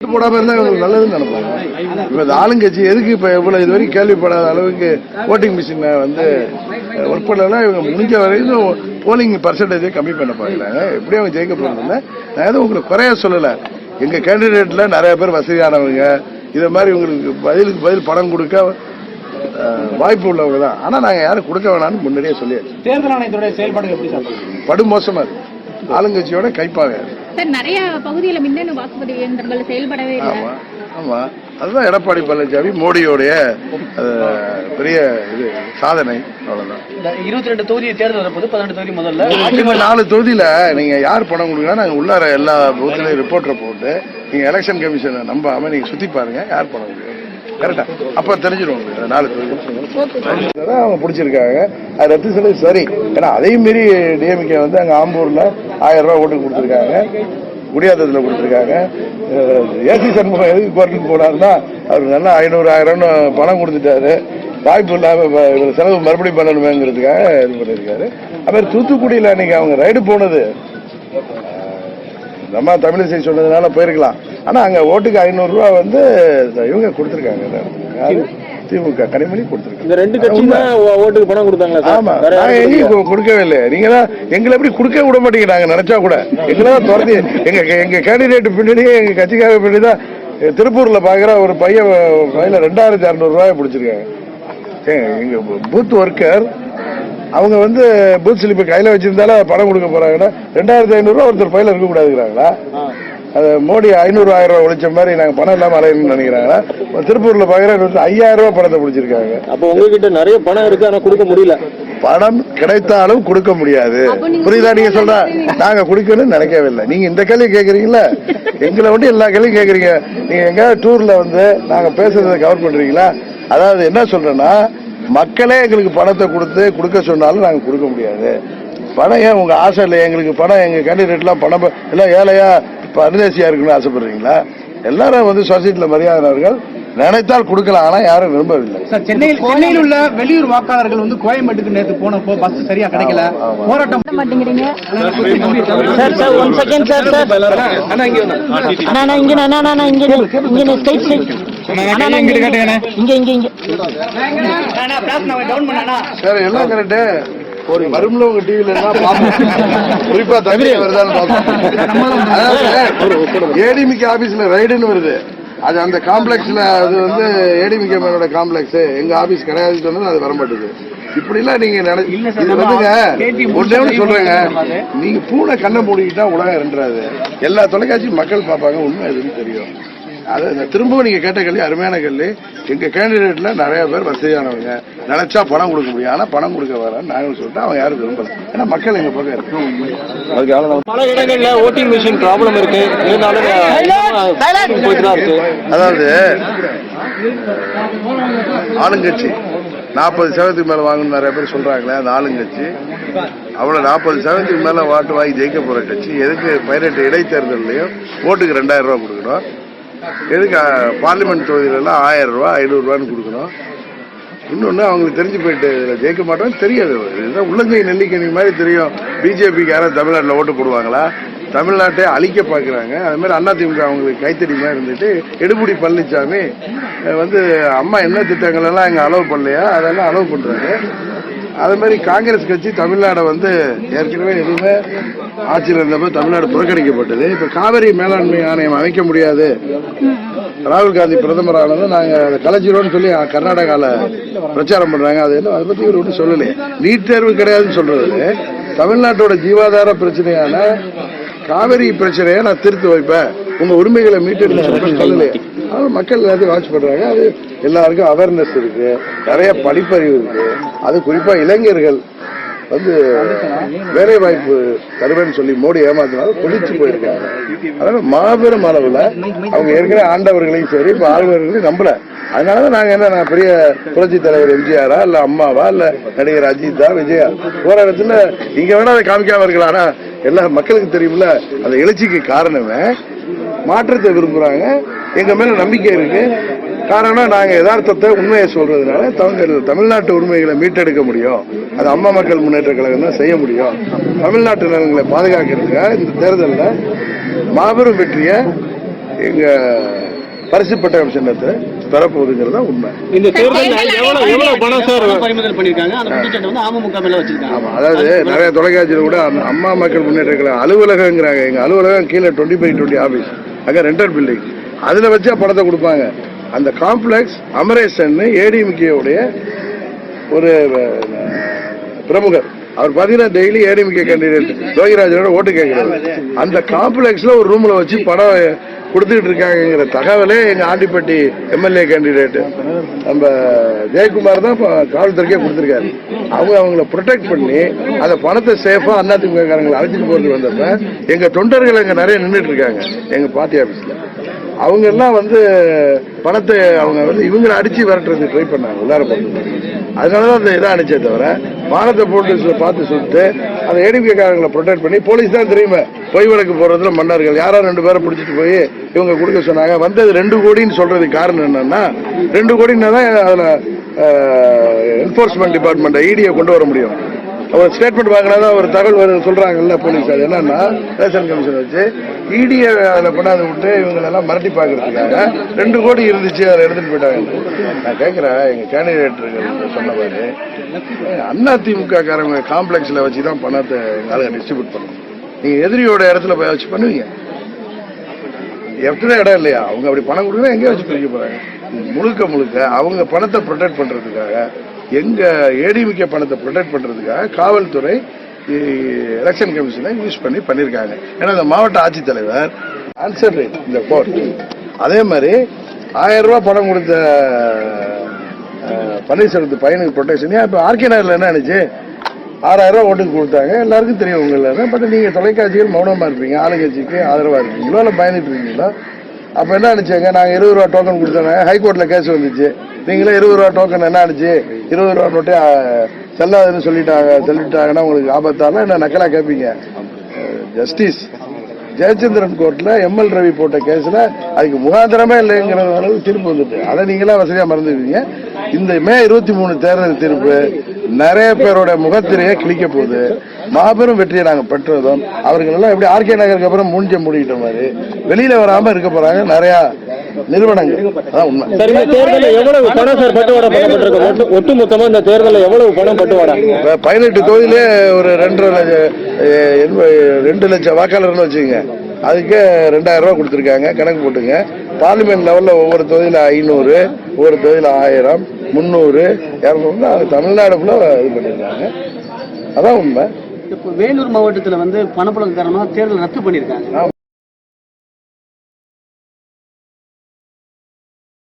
போடாம இருந்தா இவங்களுக்கு நல்லதுன்னு நினைப்பாங்க. இப்ப இந்த ஆளுங்கட்சி எதுக்கு இப்ப இவ்வளவு இது வரைக்கும் கேள்விப்படாத அளவுக்கு ஓட்டிங் மிஷினை வந்து ஒர்க் பண்ணலாம் இவங்க முடிஞ்ச வரைக்கும் போலிங் பர்சன்டேஜை கம்மி பண்ண பார்க்கறாங்க எப்படி அவங்க ஜெயிக்க போறதில்ல நான் எதுவும் உங்களுக்கு குறைய சொல்லல. எங்க கேண்டிடேட்ல நிறைய பேர் வசதியானவங்க. இதை மாதிரி உங்களுக்கு பதிலுக்கு பதில் பணம் கொடுக்க வாய்ப்பு உள்ளவங்க தான். ஆனா நாங்க யாரும் கொடுக்க வேணாம்னு முன்னாடியே சொல்லியாச்சு. தேர்தல் ஆணையத்துடைய செயல்பாடு எப்படி சார்? பாக்குறீங்க? படு மோசமா இருக்கு. ஆளுங்கட்சியோட கைப்பாக சார் நிறைய பகுதியில மின்னணு வாக்குப்பதிவு இயந்திரங்கள் செயல்படவே இல்லை. ஆமா ஆமா. அதுதான் எடப்பாடி பழனிசாமி மோடியோடைய பெரிய இது சாதனை. அவ்வளவுதான். இந்த இருபத்தி ரெண்டு தொகுதி தேர்தல் வரப்போது பதினெட்டு தொகுதி முதல்ல. நாலு தொகுதியில நீங்க யார் பணம் கொடுக்கலாம் நாங்க உள்ளார எல்லா பூத்துலயும் ரிப்போர்ட்டரை போட்டு நீங்க எலெக்ஷன் கமிஷனை நம்பாம நீங்க சுத்தி பாருங்க யார் பணம் கொடுக்குறாங்க. கரெக்டா. அப்ப தெரிஞ்சிடும். நாலு அதான் அவங்க பிடிச்சிருக்காங்க? அது ரத்து செய்யறது சரி. ஏன்னா அதையும் மீறி டிஎம்கே வந்து அங்க ஆம்பூர்ல ஆயிரம் ரூபாய் ஓட்டு கொடுத்துருக்காங்க. குடியாத்தத்தில் கொடுத்துருக்காங்க. ஏசி சண்முகம் எதுக்கு கோர்ட்டுக்கு போனாருன்னா அவர் நல்லா ஐநூறு ஆயிரம்னு பணம் கொடுத்துட்டாரு. வாய்ப்பு இல்லாம இப்ப இவர் செலவு மறுபடியும் பண்ணணுமேங்கிறதுக்காக இது பண்ணியிருக்காரு. அப்புறம் தூத்துக்குடியில் அன்னைக்கு அவங்க ரைடு போனது. நம்ம தமிழிசை சொன்னதுனால போயிருக்கலாம். ஆனா அங்க ஓட்டுக்கு ஐநூறு ரூபா வந்து இவங்க கொடுத்துருக்காங்க? திமுக கனிமொழி கொடுத்துருக்காங்க. இந்த ரெண்டு கட்சியும் ஓட்டுக்கு பணம் கொடுத்தாங்களா ஆமா. சார் வேற நாங்க யாரும் எங்கேயும் கொடுக்கவே இல்லை நீங்க தான் எங்களை எப்படி கொடுக்க விட மாட்டீங்க நாங்க நினைச்சா கூட. எங்களை தான் துரத்தி எங்க எங்க கேண்டிடேட் பின்னாடியே எங்க கட்சிக்கார பின்னாடி தான் திருப்பூர்ல பாக்குற ஒரு பையன் பையில ரெண்டாயிரத்தி அறுநூறு ரூபாய் பிடிச்சிருக்காங்க. ஏங்க, எங்க பூத் ஒர்க்கர் அவங்க வந்து பூத் ஸ்லிப் கையில வச்சிருந்தாலும் பணம் கொடுக்க போறாங்கன்னா ரெண்டாயிரத்தி ஐநூறு ரூபா ஒருத்தர் பையில இருக்க கூடாதுங்கிறாங்களா அது மோடி ஐநூறு ஆயிரம் ரூபாய் ஒழிச்ச மாதிரி நாங்க பணம் இல்லாம அலையணும்னு நினைக்கிறாங்களா? திருப்பூர்ல பாக்குற ஐயாயிரம் ரூபாய் பணத்தை பிடிச்சிருக்காங்க. அப்ப உங்ககிட்ட நிறைய பணம் இருக்கு ஆனா கொடுக்க முடியல. பணம் கிடைத்தாலும் கொடுக்க முடியாது. புரியுதா நீங்க சொல்ற? நாங்க குடிக்கணும்னு நினைக்கவே இல்லை நீங்க இந்த கேள்வி கேக்குறீங்களா எங்களை வந்து எல்லா கேள்வியும் கேக்குறீங்க. நீங்க எங்கேயாவது டூர்ல வந்து நாங்க பேசுறதை கவர் பண்றீங்களா? அதாவது என்ன சொல்றேன்னா மக்களே எங்களுக்கு பணத்தை கொடுத்து கொடுக்க சொன்னாலும் நாங்க கொடுக்க முடியாது. பணம் ஏன் உங்க ஆசை இல்லை? எங்களுக்கு பணம் எங்க கேண்டிடேட்லாம் பணம் எல்லாம் ஏழையா இப்ப அருந்தேசியா இருக்குன்னு ஆசைப்படுறீங்களா? எல்லாரும் வந்து சொசைட்டில மரியாதைகள் நினைத்தால் கொடுக்கலாம் ஆனா யாரும் விரும்பவில்லை. சார் சென்னையில் சென்னையில் உள்ள வெளியூர் வாக்காளர்கள் வந்து கோயம்பேட்டுக்கு நேத்து போனப்போ பஸ் சரியா கிடைக்கல. போராட்டம் பண்ண மாட்டேங்கிறீங்க. Sir sir one second sir sir ஆனா இங்க. அண்ணா அண்ணா இங்க அண்ணா அண்ணா இங்க இங்க அண்ணா அண்ணா, இங்க இங்க இங்க இங்க. சரி எல்லாம் கரெக்டு வரும்ல உங்க டிவில குறிப்பா தமிழ் வருதான்னு ஏடிமிக்கு ஆபீஸ்ல ரைடுன்னு வருது. அது அந்த காம்ப்ளெக்ஸ்ல அது வந்து ஏடிமிகே மேனோட காம்ப்ளெக்ஸ் எங்க ஆபீஸ் கிடையாதுன்னு சொன்னது அது வர மாட்டேங்குது இப்படிலாம் நீங்க வந்துங்க ஒன்றே சொல்றேங்க. நீங்க பூனை கண்ணை மூடிக்கிட்டா உலகம் இரண்டாது எல்லா தொலைக்காட்சியும் மக்கள் பார்ப்பாங்க உண்மை எதுன்னு தெரியும். அது திரும்பவும் நீங்க கேட்ட கேள்வி அருமையான கேள்வி. எங்க கேண்டிடேட்ல நிறைய பேர் வசதியானவங்க. நினைச்சா பணம் கொடுக்க முடியும். ஆனா பணம் கொடுக்க வர நாங்களும் சொல்லிட்டு அவங்க யாரும் விரும்பல. ஏன்னா மக்கள் எங்க பக்கம் இருக்கு. பல இடங்கள்ல ஓட்டிங் மிஷின் ப்ராப்ளம் இருக்கு. இருந்தாலும் அதாவது ஆளுங்கட்சி. நாற்பது சதவீதத்துக்கு மேல வாங்கணும் நிறைய பேர் சொல்றாங்களே அந்த ஆளுங்கட்சி. அவ்வளவு நாற்பது சதவீதத்துக்கு மேல வாட்டு வாங்கி ஜெயிக்க போற கட்சி. எதுக்கு பதினெட்டு இடைத்தேர்தல்லையும் ஓட்டுக்கு ரெண்டாயிரம் ரூபாய் கொடுக்கணும். எதுக்கு பார்லிமெண்ட் தொகுதியிலலாம் ஆயிரம் ரூபா ஐநூறு கொடுக்கணும். இன்னொன்று அவங்களுக்கு தெரிஞ்சு போயிட்டு இதில் ஜெயிக்க மாட்டோம்னு தெரியாது. இதுதான் உள்ளங்கை நெல்லிக்கணி மாதிரி தெரியும். பிஜேபிக்கு யாராவது தமிழ்நாட்டில் ஓட்டு போடுவாங்களா? தமிழ்நாட்டை அழிக்க பார்க்குறாங்க. அது மாதிரி அதிமுக அவங்களுக்கு கைத்தடி மாதிரி இருந்துட்டு எடுபுடி பழனிசாமி வந்து அம்மா என்ன திட்டங்கள் எல்லாம் இங்கே அலோவ் பண்ணலையா? அதெல்லாம் அலோவ் பண்ணுறாங்க அது மாதிரி காங்கிரஸ் கட்சி தமிழ்நாடை வந்து ஏற்கனவே எதுவுமே ஆட்சியில் இருந்தப்போ தமிழ்நாடு புறக்கணிக்கப்பட்டது. இப்போ காவிரி மேலாண்மை ஆணையம் அமைக்க முடியாது. ராகுல் காந்தி பிரதமர் ஆனது நாங்கள் அதை கலைச்சிரோம்னு சொல்லி கர்நாடகாவில் பிரச்சாரம் பண்ணுறாங்க அது என்ன அதை பற்றி இவர் ஒன்றும் சொல்லலையே நீட் தேர்வு கிடையாதுன்னு சொல்கிறது தமிழ்நாட்டோட ஜீவாதார பிரச்சனையான காவிரி பிரச்சனையை நான் திருத்து வைப்பேன். உங்கள் உரிமைகளை மீட்டெடுத்து சொல்றேன்னு சொல்லலையே அதனால் மக்கள் எல்லாத்தையும் வாட்ச் பண்ணுறாங்க அது எல்லாருக்கும் அவேர்னஸ் இருக்கு. நிறைய படிப்பறிவு இருக்குது அது குறிப்பாக இளைஞர்கள் வந்து வேலை வாய்ப்பு தருவேன்னு சொல்லி மோடி ஏமாத்தினாலும் கொதிச்சு போயிருக்காங்க. அதனால மாபெரும் அளவில் அவங்க ஏற்கனவே ஆண்டவர்களையும் சரி இப்போ ஆழ்வர்களையும் நம்பல. அதனாலதான் நாங்கள் என்ன நான் பெரிய புரட்சி தலைவர் எம்ஜிஆரா இல்லை அம்மாவா இல்லை நடிகர் அஜித்தா விஜயா போகிற இடத்துல இங்கே வேணா அதை காமிக்காம இருக்கலாம். ஆனால் எல்லா மக்களுக்கு தெரியும்ல அந்த எழுச்சிக்கு காரணமே மாற்றத்தை விரும்புகிறாங்க எங்க மேல நம்பிக்கை இருக்கு. காரணம் நாங்க யதார்த்தத்தை உண்மையை சொல்றதுனால தமிழ் தமிழ்நாட்டு உரிமைகளை மீட்டெடுக்க முடியும். அது அம்மா மக்கள் முன்னேற்ற கழகம் தான் செய்ய முடியும். தமிழ்நாட்டு நலன்களை பாதுகாக்கிறதுக்காக இந்த தேர்தலில் மாபெரும் வெற்றியை எங்க பரிசு பெட்டகம் சின்னத்தை பெறப்போகுதுங்கிறது தான் உண்மை. இந்த அதாவது நிறைய தொலைக்காட்சியில் கூட அந்த அம்மா மக்கள் முன்னேற்ற கழகம் அலுவலகங்கிறாங்க. எங்க அலுவலகம் கீழே டுவெண்ட்டி பை டுவெண்ட்டி ஆஃபீஸ் அங்கே ரெண்டர் பில்டிங் அதில் வச்சா படத்தை கொடுப்பாங்க. அந்த காம்ப்ளெக்ஸ் அமரேசன் ஏடிஎம்கேவுடைய ஒரு பிரமுகர். அவர் பார்த்தீங்கன்னா டெய்லி ஏடிஎம்கே கேண்டிடேட் யோகிராஜனோட ஓட்டு கேட்கிறாரு அந்த காம்ப்ளெக்ஸில் ஒரு ரூமில் வச்சு படம் கொடுத்துக்கிட்டு இருக்காங்கங்கிற தகவலே எங்கள் ஆண்டிப்பட்டி எம்எல்ஏ கேண்டிடேட்டு நம்ம ஜெயக்குமார் தான் இப்போ காவல்துறைக்கே கொடுத்துருக்காரு. அவங்க அவங்கள ப்ரொடெக்ட் பண்ணி அந்த பணத்தை சேஃபாக அதிமுக காரங்களை அழைச்சிட்டு போகிறது வந்தப்ப எங்கள் தொண்டர்கள் அங்கே நிறைய நின்றுட்டு இருக்காங்க. எங்கள் பார்ட்டி ஆஃபீஸில் அவங்க எல்லாம் வந்து பணத்தை அவங்க வந்து இவங்களை அடிச்சு விரட்டுறதுக்கு ட்ரை பண்ணாங்க உள்ளார போட்டு. அதனாலதான் அந்த இதை அடிச்சே தவிர பானத்தை போட்டு பார்த்து சுட்டு அந்த ஏடிபி ப்ரொடெக்ட் பண்ணி போலீஸ் தான் தெரியுமே பொய் வழக்கு போடுறதுல மன்னர்கள். யாரோ ரெண்டு பேரை பிடிச்சிட்டு போய் இவங்க கொடுக்க சொன்னாங்க. வந்தது ரெண்டு கோடின்னு சொல்றதுக்கு காரணம் என்னன்னா ரெண்டு கோடின்னா தான் அதில் என்ஃபோர்ஸ்மெண்ட் டிபார்ட்மெண்ட் ஐடியை கொண்டு வர முடியும். ஒரு ஸ்டேட்மெண்ட் பார்க்கறதா ஒரு தகவல் வருது சொல்றாங்கல்ல போலீஸ் அது என்னன்னா ரேஷன் கமிஷன் வச்சு இடியை அதில் கொண்டாந்து விட்டு இவங்களெல்லாம் மிரட்டி பார்க்கறதுக்காக ரெண்டு கோடி இருந்துச்சு அதை எடுத்துட்டு போயிட்டாங்க. நான் கேட்குறேன் எங்கள் கேண்டிடேட்டர்கள் சொன்ன மாதிரி அண்ணா திமுக காரங்க காம்ப்ளெக்ஸில் வச்சு தான் பணத்தை எங்களால் டிஸ்ட்ரிபியூட் பண்ணணும். நீங்கள் எதிரியோட இடத்துல போய் வச்சு பண்ணுவீங்க. எத்தனை இடம் இல்லையா? அவங்க அப்படி பணம் கொடுக்குறா எங்கே வச்சு பிரிக்க போறாங்க. முழுக்க முழுக்க அவங்க பணத்தை ப்ரொடெக்ட் பண்றதுக்காக எங்க ஏடிமிக்க பணத்தை ப்ரொடெக்ட் பண்றதுக்காக காவல்துறை எலெக்ஷன் கமிஷனை யூஸ் பண்ணி பண்ணியிருக்காங்க ஏன்னா இந்த மாவட்ட ஆட்சித்தலைவர் ஆன்சர் ரேட் இந்த கோர்ட் அதே மாதிரி ஆயிரம் ரூபாய் பணம் கொடுத்த பன்னீர்செல்வத்து பையனுக்கு ப்ரொடெக்ஷன் இப்போ ஆர்கே நகரில் என்ன ஆனிச்சு? ஆறாயிரம் ரூபா ஓட்டுக்கு கொடுத்தாங்க. எல்லாருக்கும் தெரியும் உங்கள பட் நீங்கள் தொலைக்காட்சிகள் மௌனமாக இருப்பீங்க ஆளுங்கட்சிக்கு ஆதரவாக இருப்பீங்களோ? இல்லை பயந்துட்டு இருக்கீங்களோ? அப்போ என்ன அனுப்பிச்சாங்க நாங்கள் இருபது ரூபா டோக்கன் கொடுத்தாங்க ஹைகோர்ட்டில் கேஸ் வந்துச்சு. நீங்களே இருபது ரூபா டோக்கன் என்ன ஆனிச்சு? இருபது ரூபா நோட்டே செல்லாதுன்னு சொல்லிட்டாங்க சொல்லிட்டாங்கன்னா உங்களுக்கு ஆபத்தால என்ன நக்கலா கேட்பீங்க ஜஸ்டிஸ் ஜெயச்சந்திரன் கோர்ட்ல எம்எல் ரவி போட்ட கேஸ்ல அதுக்கு முகாந்திரமே இல்லைங்கிற அளவுக்கு தீர்ப்பு வந்துட்டு. அதை நீங்களா வசதியா மறந்துடுவீங்க. இந்த மே இருபத்தி மூணு தேர்தல் தீர்ப்பு நிறைய பேரோட முகத்திரையை கிழிக்க போகுது. மாபெரும் வெற்றியை நாங்கள் பெற்றதும் அவர்கள் எல்லாம் எப்படி ஆர்கே நகருக்கு அப்புறம் மூஞ்ச மூடிக்கிட்ட மாதிரி வெளியில வராம இருக்க போறாங்க. நிறையா நிறுவனங்கள். அதான் உண்மை. சார் இந்த தேர்தலில் எவ்வளவு பணம் சார் பட்டுவாடா பண்ணப்பட்டிருக்கு ஒட்டு ஒட்டுமொத்தமா இந்த தேர்தலில் எவ்வளவு பணம் பட்டுவாடா? பதினெட்டு தொகுதியிலே ஒரு ரெண்டரை லட்சம் ரெண்டு லட்சம் வாக்காளர்னு வச்சுக்கோங்க. அதுக்கே ரெண்டாயிரம் ரூபாய் கொடுத்துருக்காங்க கணக்கு போட்டுங்க. பார்லிமெண்ட் லெவல்ல ஒவ்வொரு தொகுதியில ஐநூறு ஒவ்வொரு தொகுதியில ஆயிரம் முந்நூறு இரநூறுனா அது தமிழ்நாடு ஃபுல்லாக இது பண்ணியிருக்காங்க அதான் உண்மை. இப்போ வேலூர் மாவட்டத்துல வந்து பணப்புழக்க காரணமா தேர்தல் ரத்து பண்ணிருக்காங்க.